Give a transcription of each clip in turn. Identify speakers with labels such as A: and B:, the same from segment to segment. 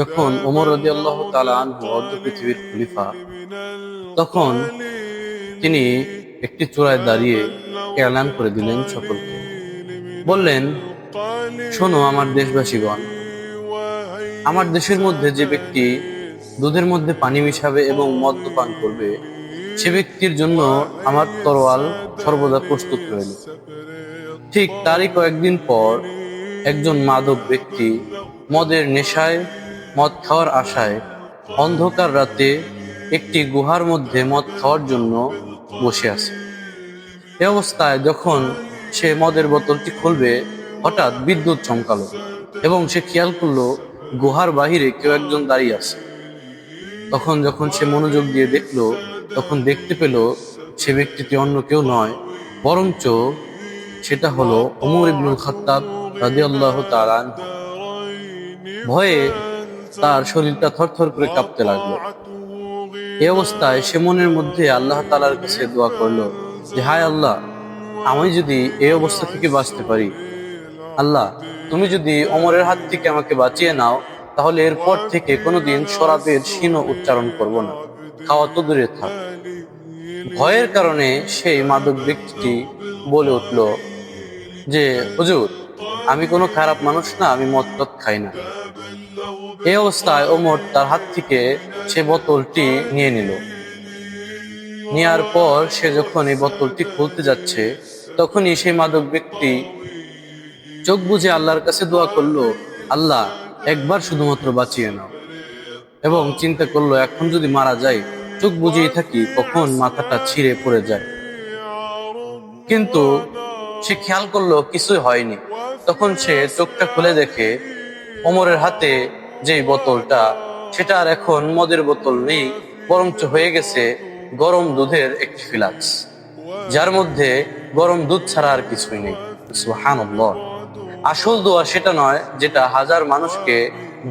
A: যখন ওমর রদি আল্লাহ তালু অর্ধ পৃথিবীর খলিফা, তখন তিনি একটি চূড়ায় দাঁড়িয়ে এলান করে দিলেন সকলকে। বললেন, শোনো আমার দেশবাসীগণ, আমার দেশের মধ্যে যে ব্যক্তি দুধের মধ্যে পানি মিশাবে এবং মদ্যপান করবে, সে ব্যক্তির জন্য আমার তরোয়াল সর্বদা প্রস্তুত রইল ঠিক তারই কয়েকদিন পর একজন মাদক ব্যক্তি মদের নেশায় মদ খাওয়ার আশায় অন্ধকার রাতে একটি গুহার মধ্যে মদ খাওয়ার জন্য বসে আছে। এ অবস্থায় যখন সে মদের বোতলটি খুলবে, হঠাৎ বিদ্যুৎ চমকালো এবং সে খেয়াল করল গুহার বাহিরে কেউ একজন দাঁড়িয়ে আছে। তখন যখন সে মনোযোগ দিয়ে দেখল, তখন দেখতে পেল সে ব্যক্তিটি অন্য কেউ নয়, বরঞ্চ সেটা হলো অমর ইবনুল খাত্তাব রাদিয়াল্লাহ তাআলা ভয়ে তার শরীরটা থরথর করে কাঁপতে লাগল। এই অবস্থায় সে মনের মধ্যে আল্লাহ তালার কাছে দোয়া করল যে, হায় আল্লাহ, আমি যদি এই অবস্থা থেকে বাঁচতে পারি, আল্লাহ, তুমি যদি অমরের হাত থেকে আমাকে বাঁচিয়ে নাও, তাহলে এরপর থেকে কোনোদিন শরাবের শিন উচ্চারণ করব না। খাওয়া তো দূরে থাক। ভয়ের কারণে সেই মাদক ব্যক্তিটি বলে উঠল যে, হুজুর, আমি কোনো খারাপ মানুষ না, আমি টদ খাই না। এই অবস্থায় ওমর তার হাত থেকে সে বোতলটি নিয়ে নিল। নেওয়ার পর সে যখন এই বোতলটি খুলতে যাচ্ছে, তখনই সেই মাদক ব্যক্তি চোখ বুঝে আল্লাহর কাছে দোয়া করল, আল্লাহ, একবার শুধুমাত্র বাঁচিয়ে নাও। এবং চিন্তা করল, এখন যদি মারা যায় চোখ বুঝেই থাকি কখন মাথাটা ছিঁড়ে পড়ে যায়। কিন্তু সে খেয়াল করল, কিছুই হয়নি। তখন সে চোখটা খুলে দেখে ওমরের হাতে যেই বোতলটা, সেটা আর এখন মদের বোতল নেই, বরঞ্চ হয়ে গেছে গরম দুধের একটি ফিলাক্স, যার মধ্যে গরম দুধ ছাড়া আর কিছুই নেই। আসল দোয়া সেটা নয় যেটা হাজার মানুষকে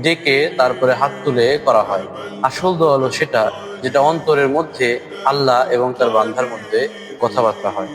A: ডেকে তারপরে হাত তুলে করা হয়। আসল দোয়া হলো সেটা যেটা অন্তরের মধ্যে আল্লাহ এবং তার বান্ধার মধ্যে কথাবার্তা হয়।